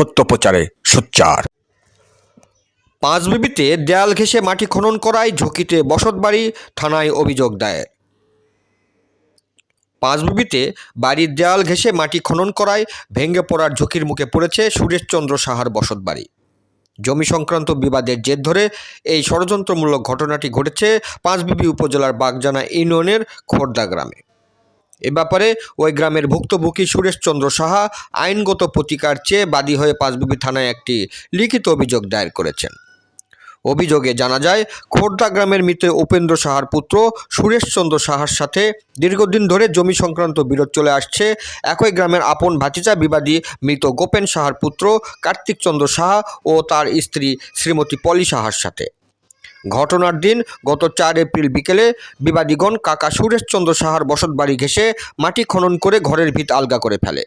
সত্য প্রচারে সোচ্চার পাঁচবিবিতে দেয়াল ঘেঁষে মাটি খনন করায় ঝুঁকিতে বসতবাড়ি থানায় অভিযোগ দায়ের। পাঁচবিবিতে বাড়ির দেয়াল ঘেঁষে মাটি খনন করায় ভেঙে পড়ার ঝুঁকির মুখে পড়েছে সুরেশচন্দ্র সাহার বসতবাড়ি। জমি সংক্রান্ত বিবাদের জের ধরে এই ষড়যন্ত্রমূলক ঘটনাটি ঘটেছে পাঁচবিবি উপজেলার বাগজানা ইউনিয়নের খোর্দা গ্রামে। এ ব্যাপারে ওই গ্রামের ভুক্তভোগী সুরেশচন্দ্র সাহা আইনগত প্রতিকার চেয়ে বাদী হয়ে পাঁচবিবি থানায় একটি লিখিত অভিযোগ দায়ের করেছেন। অভিযোগে জানা যায়, খোর্দা গ্রামের মৃত উপেন্দ্র সাহার পুত্র সুরেশচন্দ্র সাহার সাথে দীর্ঘদিন ধরে জমি সংক্রান্ত বিরোধ চলে আসছে। একই গ্রামের আপন ভাতিজা বিবাদী মৃত গোপেন সাহার পুত্র কার্তিক চন্দ্র সাহা ও তার স্ত্রী শ্রীমতী পলি সাহার সাথে। ঘটনার দিন গত চার এপ্রিল বিকেলে বিবাদীগণ কাকা সুরেশচন্দ্র সাহার বসতবাড়ি ঘেঁষে মাটি খনন করে ঘরের ভিত আলগা করে ফেলে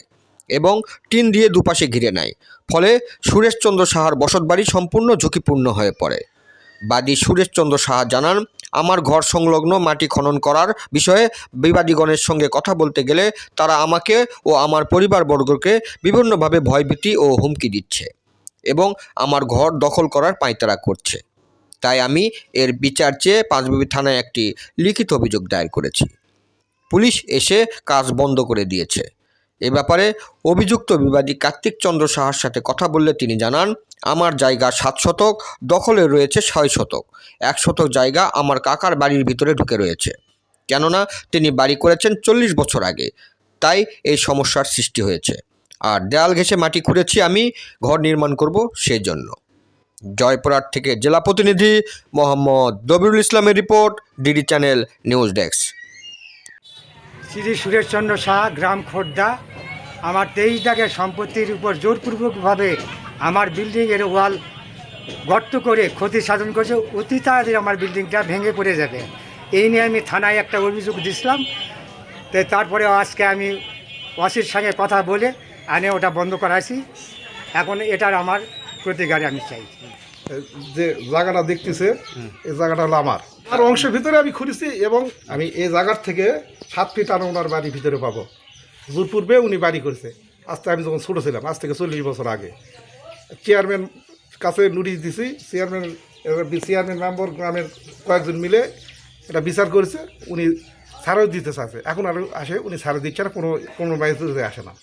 এবং টিন দিয়ে দুপাশে ঘিরে নেয়। ফলে সুরেশচন্দ্র সাহার বসতবাড়ি সম্পূর্ণ ঝুঁকিপূর্ণ হয়ে পড়ে। বাদী সুরেশচন্দ্র সাহা জানান, আমার ঘর সংলগ্ন মাটি খনন করার বিষয়ে বিবাদীগণের সঙ্গে কথা বলতে গেলে তারা আমাকে ও আমার পরিবারবর্গকে বিভিন্নভাবে ভয়ভীতি ও হুমকি দিচ্ছে এবং আমার ঘর দখল করার পাঁয়তারা করছে। তাই আমি এর বিচার চেয়ে পাঁচবিবি থানায় একটি লিখিত অভিযোগ দায়ের করেছি। পুলিশ এসে কাজ বন্ধ করে দিয়েছে। এ ব্যাপারে অভিযুক্ত বিবাদী কার্তিক চন্দ্র সাহার সাথে কথা বললে তিনি জানান, আমার জায়গা সাত শতক, দখলে রয়েছে ছয় শতক। এক শতক জায়গা আমার কাকার বাড়ির ভিতরে ঢুকে রয়েছে। কেননা তিনি বাড়ি করেছেন চল্লিশ বছর আগে, তাই এই সমস্যার সৃষ্টি হয়েছে। আর দেয়াল ঘেঁষে মাটি খুঁড়েছি আমি, ঘর নির্মাণ করব সেই জন্য জয়পুরহাট থেকে জেলা প্রতিনিধি মোহাম্মদ দবিরুল ইসলামের report DD channel news desk. Shri Sureshchandra Shah, গ্রাম খোর্দা, আমার তেইশ দাগের সম্পত্তির উপর জোরপূর্বকভাবে আমার বিল্ডিংয়ের ওয়াল গর্ত করে ক্ষতি সাধন করেছে, অতি তাড়াতাড়ি আমার বিল্ডিংটা ভেঙে পড়ে যাবে। এই নিয়ে আমি থানায় একটা অভিযোগ দিছিলাম। তো তারপরে আজকে আমি ওয়াসির সঙ্গে কথা বলে আনে ওটা বন্ধ করাইছি। এখন এটার আমার প্রতিকারে আমি চাইছি যে জায়গাটা দেখতেছে এই জায়গাটা হলো আমার। আর অংশের ভিতরে আমি খুঁড়েছি এবং আমি এই জায়গার থেকে সাত ফিট আর ওনার বাড়ি ভিতরে পাবো। জোর পূর্বে উনি বাড়ি করেছে। আজকে আমি যখন ছোটো ছিলাম আজ থেকে চল্লিশ বছর আগে। চেয়ারম্যান কাছে নোটিশ দিছি চেয়ারম্যান চেয়ারম্যান মেম্বার গ্রামের কয়েকজন মিলে এটা বিচার করেছে। উনি ছাড়ও দিতে চাচ্ছে এখন আর আসে উনি ছাড়ও দিচ্ছে না কোনো কোনো বাইরে আসে না।